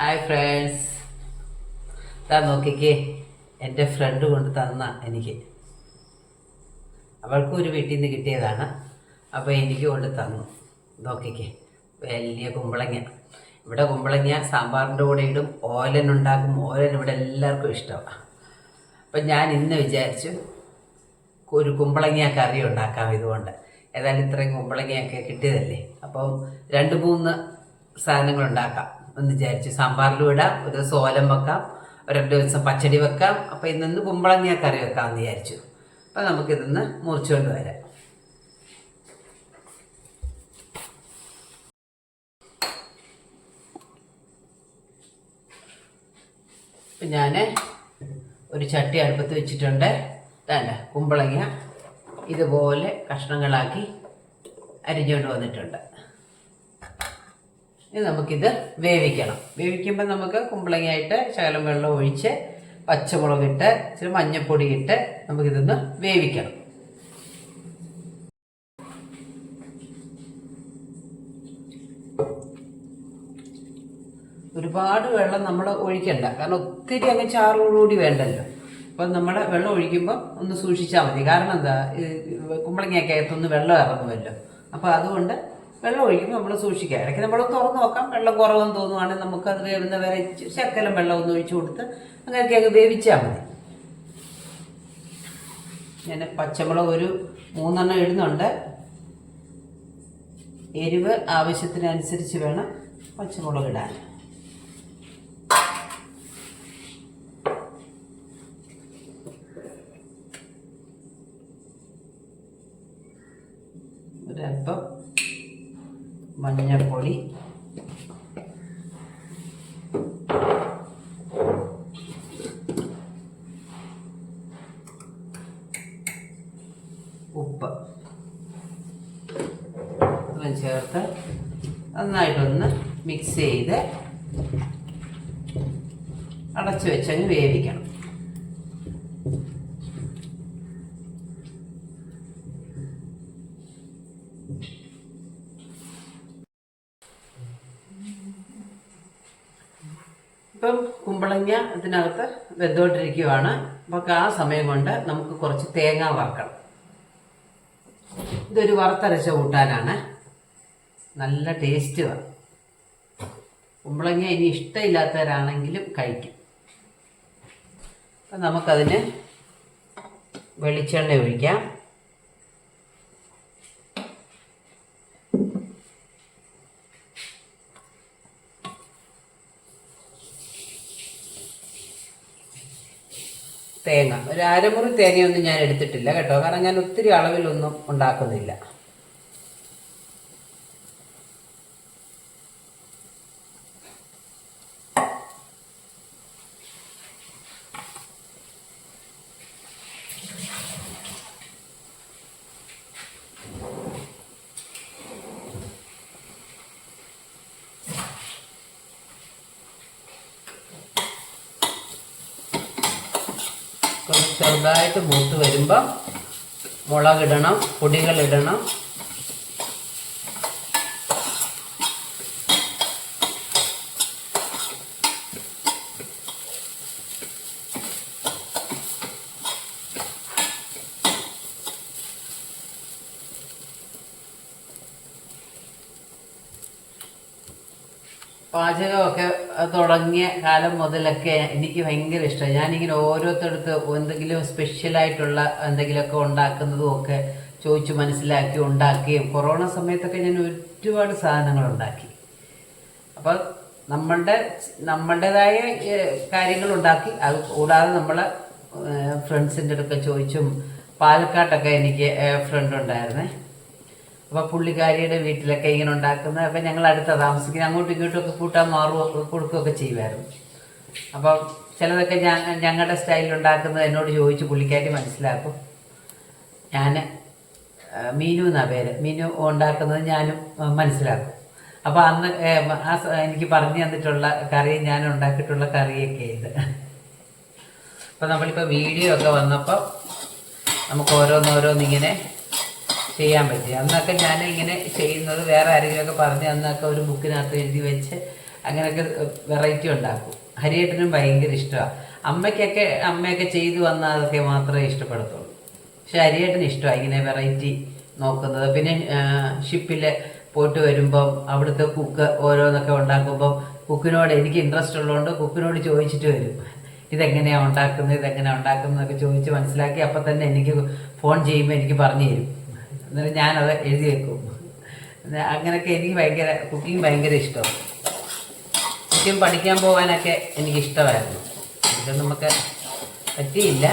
Hi friends ഇതാ നോക്കിക്കേ എന്റെ ഫ്രണ്ട് കൊണ്ട് തന്ന എനിക്ക്. അവൾക്കും ഒരു വീട്ടിൽ നിന്ന് കിട്ടിയതാണ്. അപ്പോൾ എനിക്ക് കൊണ്ട് തന്നു. നോക്കിക്കേ വലിയ കുമ്പളങ്ങ. ഇവിടെ കുമ്പളങ്ങ സാമ്പാറിന്റെ കൂടെ ഇടും ഓലൻ ഉണ്ടാക്കും. ഓലൻ ഇവിടെ എല്ലാവർക്കും ഇഷ്ടമാണ്. അപ്പം ഞാൻ ഇന്ന് വിചാരിച്ചു ഒരു കുമ്പളങ്ങ കറി ഉണ്ടാക്കാം ഇതുകൊണ്ട്. ഏതായാലും ഇത്രയും കുമ്പളങ്ങയൊക്കെ കിട്ടിയതല്ലേ? അപ്പം രണ്ട് മൂന്ന് സാധനങ്ങൾ ഉണ്ടാക്കാം. എന്ന് വിചാരിച്ചു സാമ്പാറിലും ഇടാം ഒരു ദിവസം ഓലം വെക്കാം ഒരു ദിവസം പച്ചടി വെക്കാം. അപ്പം ഇന്നൊന്ന് കുമ്പളങ്ങ കറി വെക്കാമെന്ന് വിചാരിച്ചു. അപ്പം നമുക്കിതൊന്ന് മുറിച്ചുകൊണ്ട് വരാം. ഇപ്പം ഞാൻ ഒരു ചട്ടി അടുപ്പത്ത് വെച്ചിട്ടുണ്ട്. തന്നെ കുമ്പളങ്ങ ഇതുപോലെ കഷ്ണങ്ങളാക്കി അരിഞ്ഞുകൊണ്ട് വന്നിട്ടുണ്ട്. ഇനി നമുക്കിത് വേവിക്കണം. വേവിക്കുമ്പോൾ നമുക്ക് കുമ്പളങ്ങയായിട്ട് ശകലം വെള്ളം ഒഴിച്ച് പച്ചമുളകിട്ട് ഇച്ചിരി മഞ്ഞൾപ്പൊടി ഇട്ട് നമുക്കിതൊന്ന് വേവിക്കണം. ഒരുപാട് വെള്ളം നമ്മൾ ഒഴിക്കണ്ട. കാരണം ഒത്തിരി അങ്ങ് ചാറോടുകൂടി വേണ്ടല്ലോ. അപ്പം നമ്മൾ വെള്ളം ഒഴിക്കുമ്പോൾ ഒന്ന് സൂക്ഷിച്ചാൽ മതി. കാരണം എന്താ കുമ്പളങ്ങയൊക്കെ അകത്തൊന്ന് വെള്ളം ഇറങ്ങുമല്ലോ. അപ്പോൾ അതുകൊണ്ട് വെള്ളം ഒഴിക്കുമ്പോൾ നമ്മൾ സൂക്ഷിക്കുക ഇടയ്ക്ക് നമ്മൾ തുറന്ന് നോക്കാം. വെള്ളം കുറവെന്ന് തോന്നുവാണെങ്കിൽ നമുക്കത് വേവുന്ന വരെ ശക്കലം വെള്ളം ഒന്ന് ഒഴിച്ചു കൊടുത്ത് അങ്ങനെയൊക്കെ അങ്ങ് വേവിച്ചാൽ മതി. ഞാൻ പച്ചമുളക് ഒരു മൂന്നെണ്ണം ഇടുന്നുണ്ട്. എരിവ് ആവശ്യത്തിനനുസരിച്ച് വേണം പച്ചമുളക് ഇടാൻ. ഉപ്പ്. ഇത്രയും ചേർത്ത് നന്നായിട്ടൊന്ന് മിക്സ് ചെയ്ത് അടച്ചു വെച്ചങ്ങ് വേവിക്കണം. ഇപ്പം കുമ്പളങ്ങ ഇതിനകത്ത് വെന്തോണ്ടിരിക്കുവാണ്. അപ്പോൾ ആ സമയം കൊണ്ട് നമുക്ക് കുറച്ച് തേങ്ങ വറക്കണം. ഇതൊരു വറുത്തരച്ച കൂട്ടാനാണ്. നല്ല ടേസ്റ്റ് വേണം. കുമ്പളങ്ങ ഇനി ഇഷ്ടമില്ലാത്തവരാണെങ്കിലും കഴിക്കും. അപ്പം നമുക്കതിന് വെളിച്ചെണ്ണ ഒഴിക്കാം. തേങ്ങ. ഒരു അരമുറി തേങ്ങയൊന്നും ഞാൻ എടുത്തിട്ടില്ല കേട്ടോ. കാരണം ഞാൻ ഒത്തിരി അളവിലൊന്നും ഉണ്ടാക്കുന്നില്ല കുറച്ച് ചെറുതായിട്ട് മൂത്ത് വരുമ്പോൾ മുളകിടണം പൊടികളിടണം. പാചകമൊക്കെ തുടങ്ങിയ കാലം മുതലൊക്കെ എനിക്ക് ഭയങ്കര ഇഷ്ടമാണ് ഞാനിങ്ങനെ ഓരോരുത്തർക്ക് എന്തെങ്കിലും സ്പെഷ്യലായിട്ടുള്ള എന്തെങ്കിലുമൊക്കെ ഉണ്ടാക്കുന്നതും ഒക്കെ ചോദിച്ചു മനസ്സിലാക്കി ഉണ്ടാക്കുകയും കൊറോണ സമയത്തൊക്കെ ഞാൻ ഒരുപാട് സാധനങ്ങൾ ഉണ്ടാക്കി. അപ്പോൾ നമ്മളുടെ നമ്മളുടേതായ കാര്യങ്ങൾ ഉണ്ടാക്കി. അത് കൂടാതെ നമ്മൾ ഫ്രണ്ട്സിന്റെ അടുക്കെ ചോദിച്ചും പാലക്കാട്ടൊക്കെ എനിക്ക് ഫ്രണ്ട് ഉണ്ടായിരുന്നേ. അപ്പോൾ പുള്ളിക്കാരിയുടെ വീട്ടിലൊക്കെ ഇങ്ങനെ ഉണ്ടാക്കുന്നത്. അപ്പം ഞങ്ങൾ അടുത്ത താമസിക്കുന്നത് അങ്ങോട്ടും ഇങ്ങോട്ടും ഒക്കെ കൂട്ടാൻ മാറുക കൊടുക്കുകയൊക്കെ ചെയ്യുമായിരുന്നു. അപ്പം ചിലതൊക്കെ ഞങ്ങളുടെ സ്റ്റൈലിൽ ഉണ്ടാക്കുന്നത് എന്നോട് ചോദിച്ച് പുള്ളിക്കാരി മനസ്സിലാക്കും. ഞാൻ മീനു എന്നാ പേര്? മീനു ഉണ്ടാക്കുന്നത് ഞാനും മനസ്സിലാക്കും. അപ്പോൾ അന്ന് ആ എനിക്ക് പറഞ്ഞു തന്നിട്ടുള്ള കറി ഞാൻ ഉണ്ടാക്കിയിട്ടുള്ള കറിയൊക്കെ ഇത്. അപ്പോൾ നമ്മളിപ്പോൾ വീഡിയോ ഒക്കെ വന്നപ്പോൾ നമുക്ക് ഓരോന്നോരോന്നിങ്ങനെ ചെയ്യാൻ പറ്റി അന്നൊക്കെ ഞാൻ ഇങ്ങനെ ചെയ്യുന്നത് വേറെ ആരെങ്കിലുമൊക്കെ പറഞ്ഞ് അന്നൊക്കെ ഒരു ബുക്കിനകത്ത് എഴുതി വെച്ച് അങ്ങനെയൊക്കെ വെറൈറ്റി ഉണ്ടാക്കും. ഹരിയേട്ടനും ഭയങ്കര ഇഷ്ടമാണ് അമ്മയ്ക്കൊക്കെ അമ്മയൊക്കെ ചെയ്തു വന്നാൽ അതൊക്കെ മാത്രമേ ഇഷ്ടപ്പെടത്തുള്ളൂ. പക്ഷെ ഹരിയേട്ടന് ഇഷ്ടമാണ് ഇങ്ങനെ വെറൈറ്റി നോക്കുന്നത്. പിന്നെ ഷിപ്പിൽ പോയിട്ട് വരുമ്പം അവിടുത്തെ കുക്ക് ഓരോന്നൊക്കെ ഉണ്ടാക്കുമ്പം കുക്കിനോട് എനിക്ക് ഇൻട്രസ്റ്റ് ഉള്ളതുകൊണ്ട് കുക്കിനോട് ചോദിച്ചിട്ട് വരും. ഇതെങ്ങനെയാണ് ഉണ്ടാക്കുന്നത് ഇതെങ്ങനെയാണ് ഉണ്ടാക്കുന്നതെന്നൊക്കെ ചോദിച്ച് മനസ്സിലാക്കി അപ്പം തന്നെ എനിക്ക് ഫോൺ ചെയ്യുമ്പോൾ എനിക്ക് പറഞ്ഞു തരും. എന്നിട്ട് ഞാനത് എഴുതി വെക്കും. അങ്ങനെയൊക്കെ എനിക്ക് ഭയങ്കര കുക്കിംഗ് ഭയങ്കര ഇഷ്ടമാണ്. കുക്കിംഗ് പഠിക്കാൻ പോകാനൊക്കെ എനിക്ക് ഇഷ്ടമായിരുന്നു ഇത് നമുക്ക് പറ്റിയില്ല.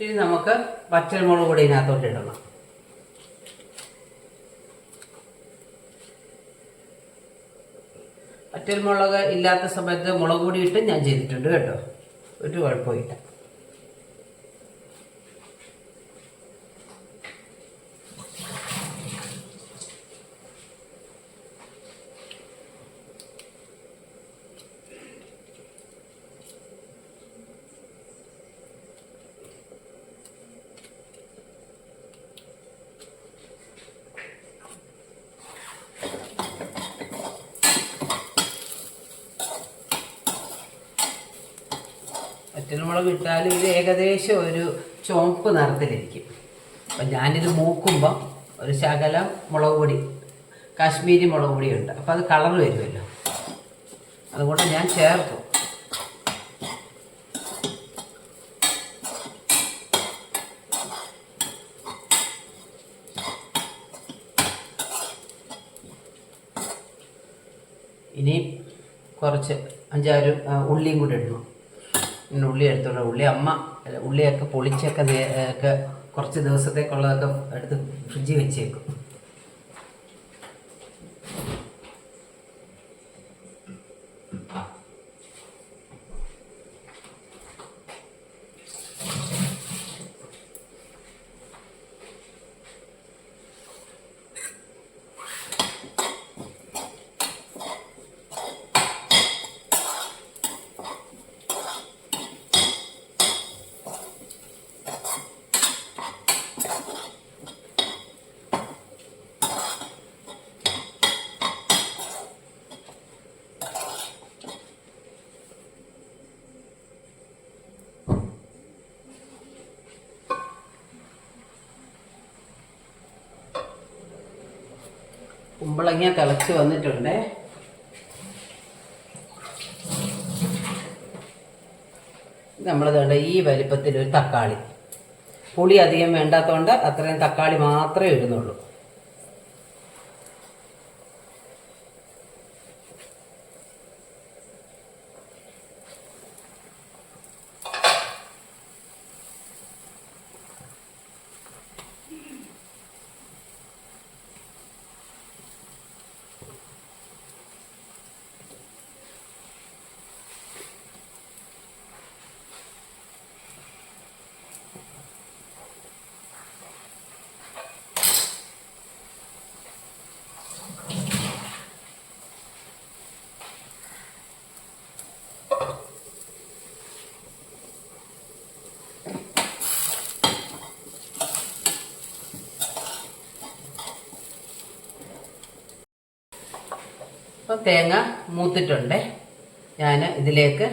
ഇനി നമുക്ക് പച്ചമുളക് കൂടി ഇതിനകത്തോട്ട് ഇടണം. പച്ചമുളക് ഇല്ലാത്ത സമയത്ത് മുളക് പൊടി ഇട്ട് ഞാൻ ചെയ്തിട്ടുണ്ട് കേട്ടോ. ഒരു കുഴപ്പമില്ല വറ്റൽമുളക് ഇട്ടാലും ഇത് ഏകദേശം ഒരു ചുവപ്പ് നിറത്തിലിരിക്കും. അപ്പം ഞാനിത് മൂക്കുമ്പം ഒരു ശകലം മുളക് പൊടി കാശ്മീരി മുളക് പൊടിയുണ്ട്. അപ്പം അത് കളർ വരുമല്ലോ. അതുകൊണ്ട് ഞാൻ ചേർത്തു. ഇനി കുറച്ച് അഞ്ചാറ് ഉള്ളിയും കൂടി ഇടണം. ഉള്ളി എടുത്തുള്ള ഉള്ളി അമ്മ ഉള്ളിയൊക്കെ പൊളിച്ചൊക്കെ കുറച്ച് ദിവസത്തേക്കുള്ളതൊക്കെ എടുത്ത് ഫ്രിഡ്ജിൽ വെച്ചേക്കും. കുമ്പളങ്ങ തിളച്ച് വന്നിട്ടുണ്ട്. നമ്മൾ വേണ്ട ഈ വലിപ്പത്തിൽ ഒരു തക്കാളി. പുളി അധികം വേണ്ടാത്തതുകൊണ്ട് അത്രയും തക്കാളി മാത്രമേ ഇടുന്നുള്ളൂ. അപ്പം തേങ്ങ മൂത്തിട്ടുണ്ട്. ഞാൻ ഇതിലേക്ക്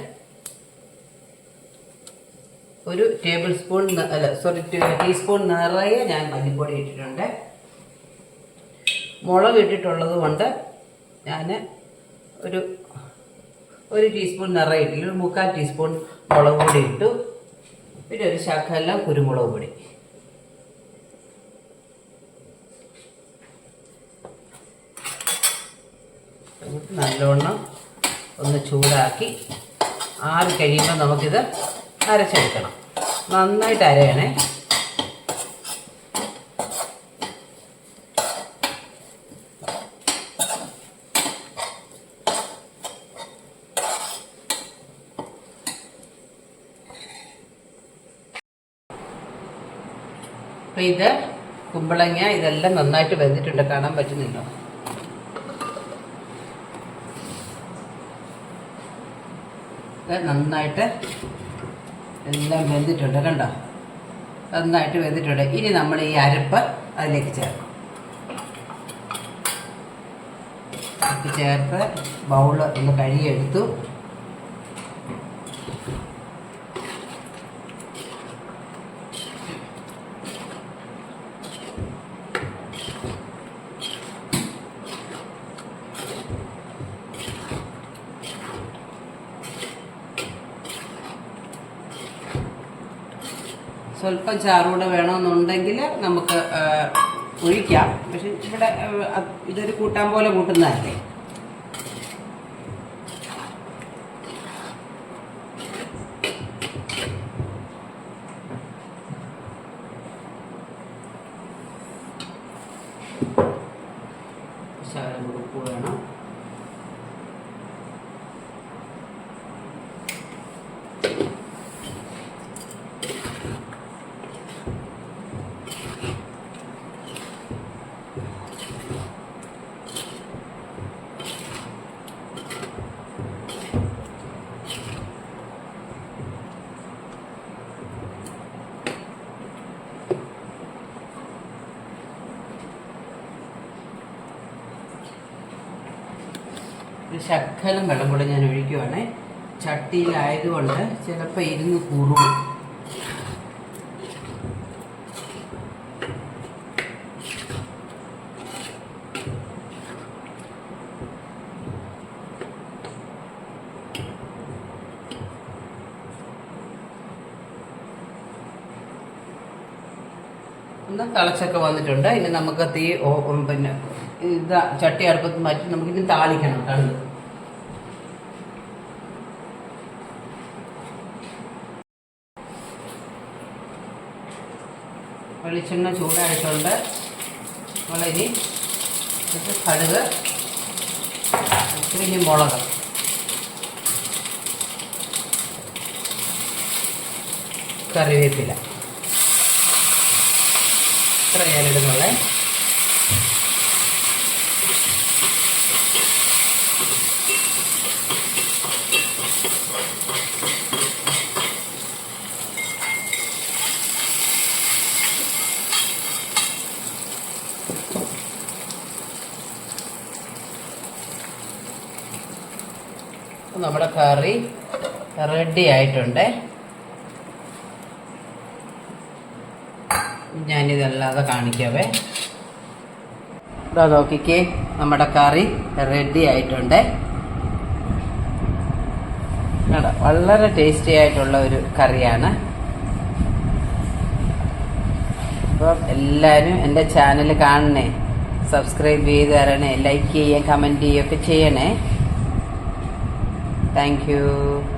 ഒരു ടേബിൾ സ്പൂൺ അല്ല സോറി ടീസ്പൂൺ നിറയെ ഞാൻ മല്ലിപ്പൊടി ഇട്ടിട്ടുണ്ട്. മുളക് ഇട്ടിട്ടുള്ളത് കൊണ്ട് ഞാൻ ഒരു ഒരു ടീസ്പൂൺ നിറയെ ഇട്ടില്ല ഒരു മുക്കാൽ ടീസ്പൂൺ മുളക് പൊടി ഇട്ടു. പിന്നെ ഒരു ശകലം കുരുമുളക് പൊടി. നല്ലോണം ഒന്ന് ചൂടാക്കി ആറി കഴിയുമ്പോൾ നമുക്കിത് അരച്ചെടുക്കണം. നന്നായിട്ട് അരയണേ. അപ്പം ഇത് കുമ്പളങ്ങ ഇതെല്ലാം നന്നായിട്ട് വെന്തിട്ടുണ്ട്. കാണാൻ പറ്റുന്നുണ്ടോ നന്നായിട്ട് എല്ലാം വെന്തിട്ടുണ്ട് കണ്ടോ? നന്നായിട്ട് വെന്തിട്ടുണ്ട്. ഇനി നമ്മൾ ഈ അരപ്പ് അതിലേക്ക് ചേർക്കും. ചേർത്ത് ബൗൾ ഒന്ന് കഴുകിയെടുത്തു. സ്വല്പം ചാറൂടെ വേണമെന്നുണ്ടെങ്കിൽ നമുക്ക് ഒഴിക്കാം. പക്ഷെ ഇവിടെ ഇതൊരു കൂട്ടാൻ പോലെ കൂട്ടുന്നതല്ലേ ശകലം കൂടെ ഉപ്പ് വേണം ഒരു ശക്കലം വെള്ളം കൂടെ ഞാൻ ഒഴിക്കുവാണേ. ചട്ടിയിലായതുകൊണ്ട് ചിലപ്പോൾ ഇരുന്ന് കുറുകും തിളച്ചൊക്കെ വന്നിട്ടുണ്ട്. ഇനി നമുക്ക് തീ പിന്നെ ഇതാ ചട്ടി അടുപ്പത്ത് മാറ്റി നമുക്ക് ഇനി താളിക്കണം. കടുക് വെളിച്ചെണ്ണ ചൂടായിട്ടുണ്ട് നമ്മളിനി കടുക് ഇത്തിരി ഇനി മുളക്. കറിവേപ്പില. ഇത്ര ഞാനിടുന്നുള്ളേ നമ്മുടെ കറി റെഡി ആയിട്ടുണ്ട്. ഞാനിതല്ലാതെ കാണിക്കാവേ. ഇതാ നോക്കിക്കേ നമ്മുടെ കറി റെഡി ആയിട്ടുണ്ട്? വളരെ ടേസ്റ്റി ആയിട്ടുള്ള ഒരു കറിയാണ്. അപ്പം എല്ലാവരും എന്റെ ചാനൽ കാണണേ. സബ്സ്ക്രൈബ് ചെയ്ത് തരണേ ലൈക്ക് ചെയ്യുക കമന്റ് ചെയ്യുകയൊക്കെ ചെയ്യണേ. Thank you.